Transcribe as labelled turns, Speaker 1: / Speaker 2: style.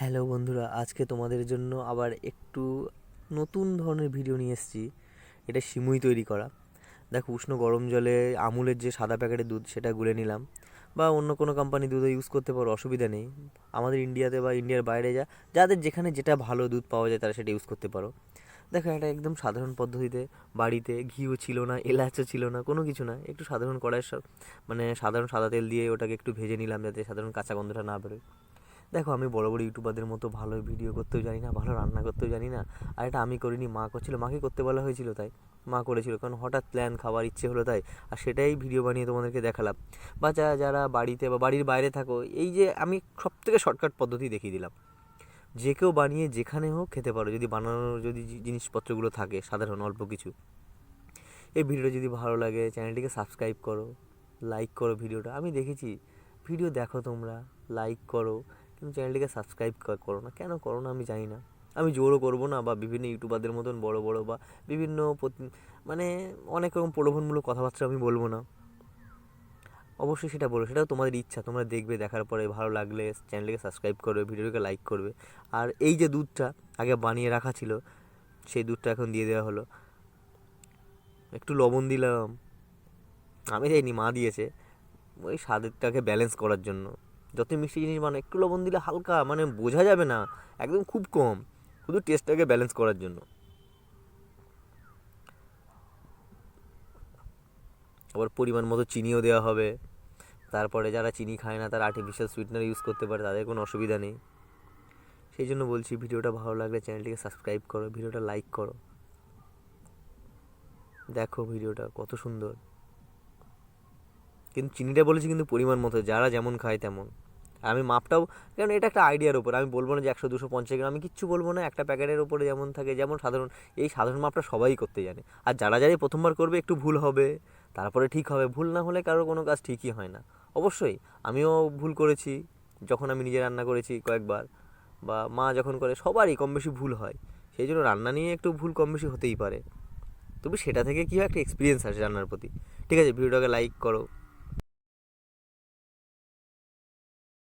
Speaker 1: Hello বন্ধুরা, আজকে তোমাদের জন্য আবার একটু নতুন ধরনের ভিডিও নিয়ে এসেছি। এটা সিমুই তৈরি করা। দেখো, উষ্ণ গরম জলে আমুলের যে সাদা প্যাকেটের দুধ, সেটা গুলে নিলাম। বা অন্য কোনো কোম্পানি দুধও ইউজ করতে পারো, অসুবিধা নেই। আমাদের ইন্ডিয়াতে বা ইন্ডিয়ার বাইরে যা, যাদের যেখানে যেটা ভালো দুধ পাওয়া যায়, তারা সেটা ইউজ করতে পারো। দেখো, এটা একদম সাধারণ পদ্ধতিতে, বাড়িতে ঘিও ছিল না, এলাচও ছিল না, কোনো কিছু না। একটু সাধারণ কড়াই মানে সাধারণ সাদা তেল দিয়ে ওটাকে একটু ভেজে নিলাম, যাতে সাধারণ কাঁচা গন্ধটা না বেরোয়। দেখো, আমি বড় বড় ইউটিউবারদের মতো ভালো ভিডিও করতেও জানি না, ভালো রান্না করতেও জানি না। আর এটা আমি করিনি, মা করছিল, মাকে করতে বলা হয়েছিল তাই। মা করেছিল, কারণ হঠাৎ প্ল্যান খাবার ইচ্ছে হলো তাই। আর সেটাই ভিডিও বানিয়ে তোমাদেরকে দেখালাম। বা যারা যারা বাড়িতে বা বাড়ির বাইরে থাকো, এই যে আমি সব থেকে শর্টকাট পদ্ধতি দেখিয়ে দিলাম। যে কেউ বানিয়ে যেখানে হোক খেতে পারো, যদি বানানোর যদি জিনিসপত্রগুলো থাকে, সাধারণ অল্প কিছু। এই ভিডিওটা যদি ভালো লাগে চ্যানেলটিকে সাবস্ক্রাইব করো লাইক করো ভিডিওটা আমি দেখেছি ভিডিও দেখো তোমরা লাইক করো। কিন্তু চ্যানেলটিকে সাবস্ক্রাইব করো না। কেন করো না আমি জানি না। আমি জোরও করব না বা বিভিন্ন ইউটিউবারদের মতন বড় বড় বা বিভিন্ন মানে অনেক রকম প্রলোভনমূলক কথাবার্তা আমি বলব না। অবশ্যই সেটা বলো, সেটাও তোমাদের ইচ্ছা। তোমরা দেখবে, দেখার পরে ভালো লাগলে চ্যানেলটিকে সাবস্ক্রাইব করবে, ভিডিওটিকে লাইক করবে। আর এই যে দুধটা আগে বানিয়ে রাখা ছিল, সেই দুধটা এখন দিয়ে দেওয়া হলো। একটু লবণ দিলাম। আমি দেয়নি মা দিয়েছে, ওই স্বাদেরটাকে ব্যালেন্স করার জন্য। যত মিষ্টি জিনিস বানাও একটু লবণ দিলে হালকা মানে বোঝা যাবে না, একদম খুব কম। শুধু টেস্টটাকে ব্যালেন্স করার জন্য। আবার পরিমাণ মতো চিনিও দেওয়া হবে। তারপরে যারা চিনি খায় না, তারা আর্টিফিশিয়াল সুইটনার ইউজ করতে পারে, তাদের কোনো অসুবিধা নেই। সেই জন্য বলছি, ভিডিওটা ভালো লাগলে চ্যানেলটিকে সাবস্ক্রাইব করো, ভিডিওটা লাইক করো। দেখো ভিডিওটা কত সুন্দর। কিন্তু চিনিটা বলেছি কিন্তু পরিমাণ মতো, যারা যেমন খায় তেমন। আমি মাপটাও, কারণ এটা একটা আইডিয়ার উপর, আমি বলব না যে একশো, দুশো, পঞ্চাশ গ্রাম, আমি কিচ্ছু বলব না, একটা প্যাকেটের উপরে যেমন থাকে, যেমন সাধারণ, এই সাধারণ মাপটা সবাই করতে জানে। আর যারা যারাই প্রথমবার করবে, একটু ভুল হবে, তারপরে ঠিক হবে, ভুল না হলে কারোর কোনো কাজ ঠিকই হয় না। অবশ্যই, আমিও ভুল করেছি, যখন আমি নিজে রান্না করেছি কয়েকবার, বা মা যখন করে, সবারই কম বেশি ভুল হয়। সেই জন্য রান্না নিয়ে একটু ভুল কম বেশি হতেই পারে। তবে সেটা থেকে কী হয়, একটা এক্সপিরিয়েন্স আসে রান্নার প্রতি। ঠিক আছে, ভিডিওটাকে লাইক করো।